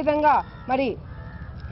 విధంగా మరి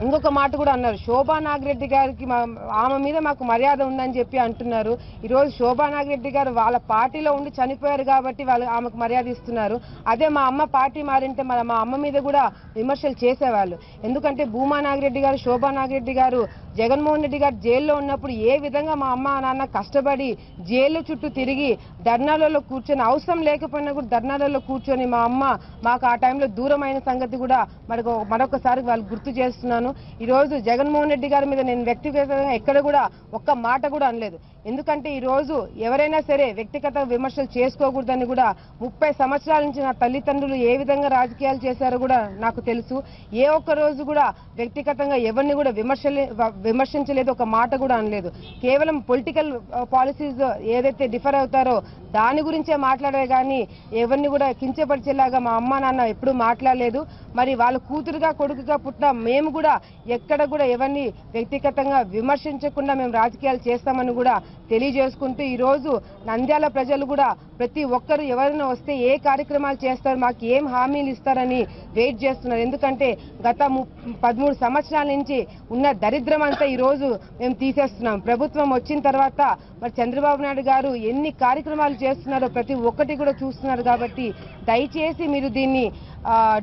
ఇంకొక మాట కూడా అన్నారు. శోభా నాగిరెడ్డి గారికి మా- ఆమె మీద మాకు మర్యాద ఉందని చెప్పి అంటున్నారు. ఈరోజు శోభా నాగిరెడ్డి గారు వాళ్ళ పార్టీలో ఉండి చనిపోయారు కాబట్టి వాళ్ళు ఆమెకు మర్యాద ఇస్తున్నారు. అదే మా అమ్మ పార్టీ మారింటే మన మా అమ్మ మీద కూడా విమర్శలు చేసేవాళ్ళు. ఎందుకంటే భూమా నాగిరెడ్డి గారు శోభా నాగిరెడ్డి గారు జగన్మోహన్ రెడ్డి గారు జైల్లో ఉన్నప్పుడు ఏ విధంగా మా అమ్మ నాన్న కష్టపడి జైలు చుట్టూ తిరిగి ధర్నాలలో కూర్చొని అవసరం లేకపోయినా కూడా ధర్నాలలో కూర్చొని మా అమ్మ మాకు ఆ టైంలో దూరమైన సంగతి కూడా మనకు మరొకసారి వాళ్ళు గుర్తు చేస్తున్నాను. ఈరోజు జగన్మోహన్ రెడ్డి గారి మీద నేను వ్యక్తిగతంగా ఎక్కడ కూడా ఒక్క మాట కూడా అనలేదు. ఎందుకంటే ఈ రోజు ఎవరైనా సరే వ్యక్తిగత విమర్శలు చేసుకోకూడదని కూడా ముప్పై సంవత్సరాల నుంచి నా తల్లిదండ్రులు ఏ విధంగా రాజకీయాలు చేశారో కూడా నాకు తెలుసు. ఏ ఒక్క రోజు కూడా వ్యక్తిగతంగా ఎవరిని కూడా విమర్శలే విమర్శించలేదు ఒక మాట కూడా అనలేదు. కేవలం పొలిటికల్ పాలసీస్ uh, uh, ఏదైతే డిఫర్ అవుతారో దాని గురించే మాట్లాడే కానీ ఎవరిని కూడా కించపరిచేలాగా మా అమ్మ నాన్న ఎప్పుడూ మాట్లాడలేదు. మరి వాళ్ళ కూతురుగా కొడుకుగా పుట్టిన మేము కూడా ఎక్కడ కూడా ఎవరిని వ్యక్తిగతంగా విమర్శించకుండా మేము రాజకీయాలు చేస్తామని కూడా తెలియజేసుకుంటూ ఈరోజు నంద్యాల ప్రజలు కూడా ప్రతి ఒక్కరు ఎవరైనా వస్తే ఏ కార్యక్రమాలు చేస్తారు మాకు ఏం హామీలు ఇస్తారని వెయిట్ చేస్తున్నారు. ఎందుకంటే గత ము- పదమూడు సంవత్సరాల నుంచి ఉన్న దరిద్రం అంతా ఈరోజు మేము తీసేస్తున్నాం. ప్రభుత్వం వచ్చిన తర్వాత మరి చంద్రబాబు నాయుడు గారు ఎన్ని కార్యక్రమాలు చేస్తున్నారో ప్రతి ఒక్కటి కూడా చూస్తున్నారు కాబట్టి దయచేసి మీరు దీన్ని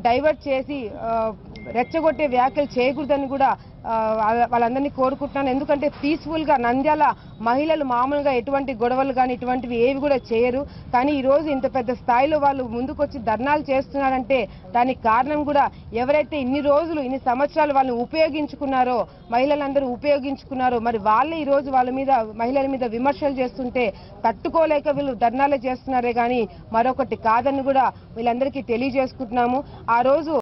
డైవర్ట్ చేసి రెచ్చగొట్టే వ్యాఖ్యలు చేయకూడదని కూడా వాళ్ళ- వాళ్ళందరినీ కోరుకుంటున్నాను. ఎందుకంటే పీస్ఫుల్గా నంద్యాల మహిళలు మామూలుగా ఎటువంటి గొడవలు కానీ ఇటువంటివి ఏవి కూడా చేయరు. కానీ ఈరోజు ఇంత పెద్ద స్థాయిలో వాళ్ళు ముందుకొచ్చి ధర్నాలు చేస్తున్నారంటే దానికి కారణం కూడా ఎవరైతే ఇన్ని రోజులు ఇన్ని సంవత్సరాలు వాళ్ళని ఉపయోగించుకున్నారో మహిళలందరూ ఉపయోగించుకున్నారో మరి వాళ్ళే ఈరోజు వాళ్ళ మీద మహిళల మీద విమర్శలు చేస్తుంటే తట్టుకోలేక వీళ్ళు ధర్నాలు చేస్తున్నారే కానీ మరొకటి కాదని కూడా వీళ్ళందరికీ తెలియజేసుకుంటున్నాము. ఆ రోజు